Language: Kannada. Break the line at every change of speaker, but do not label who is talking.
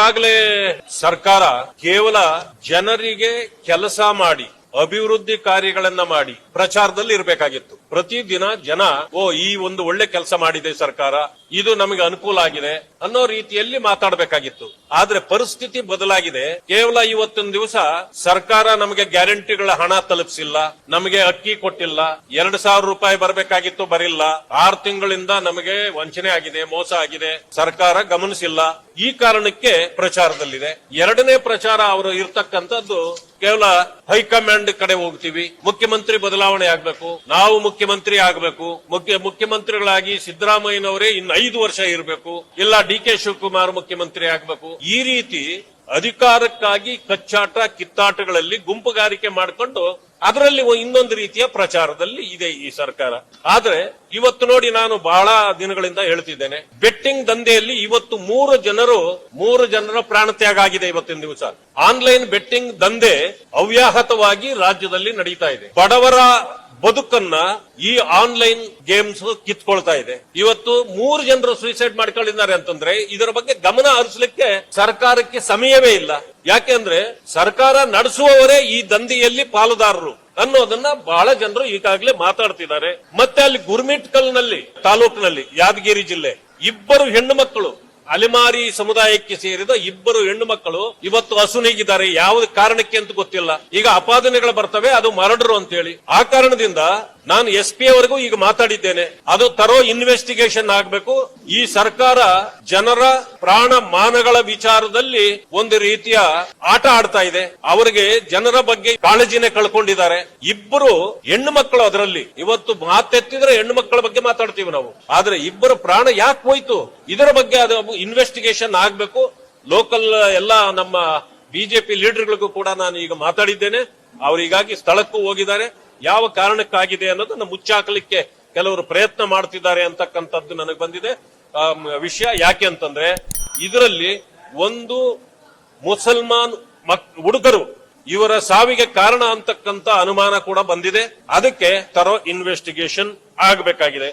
ಈಗಾಗಲೇ ಸರ್ಕಾರ ಕೇವಲ ಜನರಿಗೆ ಕೆಲಸ ಮಾಡಿ ಅಭಿವೃದ್ಧಿ ಕಾರ್ಯಗಳನ್ನ ಮಾಡಿ ಪ್ರಚಾರದಲ್ಲಿ ಇರಬೇಕಾಗಿತ್ತು. ಪ್ರತಿದಿನ ಜನ, ಓ, ಈ ಒಂದು ಒಳ್ಳೆ ಕೆಲಸ ಮಾಡಿದೆ ಸರ್ಕಾರ, ಇದು ನಮಗೆ ಅನುಕೂಲ ಆಗಿದೆ ಅನ್ನೋ ರೀತಿಯಲ್ಲಿ ಮಾತಾಡಬೇಕಾಗಿತ್ತು. ಆದ್ರೆ ಪರಿಸ್ಥಿತಿ ಬದಲಾಗಿದೆ. ಕೇವಲ ಇವತ್ತೊಂದು ದಿವಸ ಸರ್ಕಾರ ನಮಗೆ ಗ್ಯಾರಂಟಿಗಳ ಹಣ ತಲುಪಿಸಿಲ್ಲ, ನಮಗೆ ಅಕ್ಕಿ ಕೊಟ್ಟಿಲ್ಲ, ಎರಡ್ ಸಾವಿರ ರೂಪಾಯಿ ಬರಬೇಕಾಗಿತ್ತು ಬರಿಲ್ಲ, ಆರು ತಿಂಗಳಿಂದ ನಮಗೆ ವಂಚನೆ ಆಗಿದೆ, ಮೋಸ ಆಗಿದೆ, ಸರ್ಕಾರ ಗಮನಿಸಿಲ್ಲ. ಈ ಕಾರಣಕ್ಕೆ ಪ್ರಚಾರದಲ್ಲಿದೆ. ಎರಡನೇ ಪ್ರಚಾರ ಅವರು ಇರ್ತಕ್ಕಂಥದ್ದು ಕೇವಲ ಹೈಕಮಾಂಡ್ ಕಡೆ ಹೋಗ್ತೀವಿ. ಮುಖ್ಯಮಂತ್ರಿ ಬದಲಾವಣೆ ಆಗ್ಬೇಕು. ನಾವು ಮುಖ್ಯಮಂತ್ರಿ ಆಗ್ಬೇಕು. ಮುಖ್ಯ, ಮುಖ್ಯಮಂತ್ರಿಗಳಾಗಿ ಸಿದ್ದರಾಮಯ್ಯನವರೇ ಇನ್ನು ಐದು ವರ್ಷ ಇರಬೇಕು. ಇಲ್ಲ ಡಿ ಕೆ ಶಿವಕುಮಾರ್ ಮುಖ್ಯಮಂತ್ರಿ ಆಗ್ಬೇಕು. ಈ ರೀತಿ ಅಧಿಕಾರಕ್ಕಾಗಿ ಕಚ್ಚಾಟ, ಕಿತ್ತಾಟಗಳಲ್ಲಿ ಗುಂಪುಗಾರಿಕೆ ಮಾಡಿಕೊಂಡು ಅದರಲ್ಲಿ ಇನ್ನೊಂದು ರೀತಿಯ ಪ್ರಚಾರದಲ್ಲಿ ಇದೆ ಈ ಸರ್ಕಾರ. ಆದ್ರೆ ಇವತ್ತು ನೋಡಿ ನಾನು ಬಹಳ ದಿನಗಳಿಂದ ಹೇಳ್ತಿದ್ದೇನೆ, ಬೆಟ್ಟಿಂಗ್ ದಂಧೆಯಲ್ಲಿ ಇವತ್ತು ಮೂರು ಜನರು, ಮೂರು ಜನರ ಪ್ರಾಣತ್ಯಾಗ ಆಗಿದೆ ಇವತ್ತಿನ ದಿವಸ. ಆನ್ಲೈನ್ ಬೆಟ್ಟಿಂಗ್ ದಂಧೆ ಅವ್ಯಾಹತವಾಗಿ ರಾಜ್ಯದಲ್ಲಿ ನಡೀತಾ ಇದೆ. ಬಡವರ ಬದುಕನ್ನ ಈ ಆನ್ಲೈನ್ ಗೇಮ್ಸ್ ಕಿತ್ಕೊಳ್ತಾ ಇದೆ. ಇವತ್ತು ಮೂರು ಜನರು ಸುಯಿಸೈಡ್ ಮಾಡ್ಕೊಂಡಿದ್ದಾರೆ ಅಂತಂದ್ರೆ ಇದರ ಬಗ್ಗೆ ಗಮನ ಹರಿಸಲಿಕ್ಕೆ ಸರ್ಕಾರಕ್ಕೆ ಸಮಯವೇ ಇಲ್ಲ. ಯಾಕೆಂದ್ರೆ ಸರ್ಕಾರ ನಡೆಸುವವರೇ ಈ ದಂಧೆಯಲ್ಲಿ ಪಾಲುದಾರರು ಅನ್ನೋದನ್ನ ಬಹಳ ಜನರು ಈಗಾಗಲೇ ಮಾತಾಡ್ತಿದ್ದಾರೆ. ಮತ್ತೆ ಅಲ್ಲಿ ಗುರ್ಮಿಟ್ಕಲ್ನಲ್ಲಿ, ತಾಲೂಕಿನಲ್ಲಿ, ಯಾದಗಿರಿ ಜಿಲ್ಲೆ ಇಬ್ಬರು ಹೆಣ್ಣು ಮಕ್ಕಳು ಅಲೆಮಾರಿ ಸಮುದಾಯಕ್ಕೆ ಸೇರಿದ ಇಬ್ಬರು ಹೆಣ್ಣು ಮಕ್ಕಳು ಇವತ್ತು ಹಸುನಿಗಿದ್ದಾರೆ ಯಾವ ಕಾರಣಕ್ಕೆ ಅಂತ ಗೊತ್ತಿಲ್ಲ. ಈಗ ಅಪಾದನೆಗಳು ಬರ್ತವೆ, ಅದು ಮರಡರು ಅಂತ ಹೇಳಿ ಆ ಕಾರಣದಿಂದ ನಾನು ಎಸ್ ಪಿ ಅವರಿಗೂ ಈಗ ಮಾತಾಡಿದ್ದೇನೆ. ಅದು ತರೋ ಇನ್ವೆಸ್ಟಿಗೇಷನ್ ಆಗಬೇಕು. ಈ ಸರ್ಕಾರ ಜನರ ಪ್ರಾಣ ಮಾನಗಳ ವಿಚಾರದಲ್ಲಿ ಒಂದು ರೀತಿಯ ಆಟ ಆಡ್ತಾ ಇದೆ. ಅವರಿಗೆ ಜನರ ಬಗ್ಗೆ ಕಾಳಜಿನೇ ಕಳ್ಕೊಂಡಿದ್ದಾರೆ. ಇಬ್ಬರು ಹೆಣ್ಣು ಮಕ್ಕಳು ಅದರಲ್ಲಿ. ಇವತ್ತು ಮಾತೆತ್ತಿದ್ರೆ ಹೆಣ್ಣು ಮಕ್ಕಳ ಬಗ್ಗೆ ಮಾತಾಡ್ತೀವಿ ನಾವು. ಆದ್ರೆ ಇಬ್ಬರು ಪ್ರಾಣ ಯಾಕೆ ಹೋಯ್ತು? ಇದರ ಬಗ್ಗೆ ಅದು ಇನ್ವೆಸ್ಟಿಗೇಷನ್ ಆಗ್ಬೇಕು. ಲೋಕಲ್ ಎಲ್ಲ ನಮ್ಮ ಬಿಜೆಪಿ ಲೀಡರ್ಗಳಿಗೂ ಕೂಡ ನಾನು ಈಗ ಮಾತಾಡಿದ್ದೇನೆ. ಅವರಿಗಾಗಿ ಸ್ಥಳಕ್ಕೂ ಹೋಗಿದ್ದಾರೆ. ಯಾವ ಕಾರಣಕ್ಕಾಗಿದೆ ಅನ್ನೋದನ್ನ ಮುಚ್ಚಾಕಲಿಕ್ಕೆ ಕೆಲವರು ಪ್ರಯತ್ನ ಮಾಡ್ತಿದ್ದಾರೆ ಅಂತಕ್ಕಂಥದ್ದು ನನಗೆ ಬಂದಿದೆ. ವಿಷಯ ಯಾಕೆ ಅಂತಂದ್ರೆ ಇದರಲ್ಲಿ ಒಂದು ಮುಸಲ್ಮಾನ್ ಮಕ್, ಹುಡುಗರು ಇವರ ಸಾವಿಗೆ ಕಾರಣ ಅಂತಕ್ಕಂಥ ಅನುಮಾನ ಕೂಡ ಬಂದಿದೆ. ಅದಕ್ಕೆ ತರೋ ಇನ್ವೆಸ್ಟಿಗೇಷನ್ ಆಗಬೇಕಾಗಿದೆ.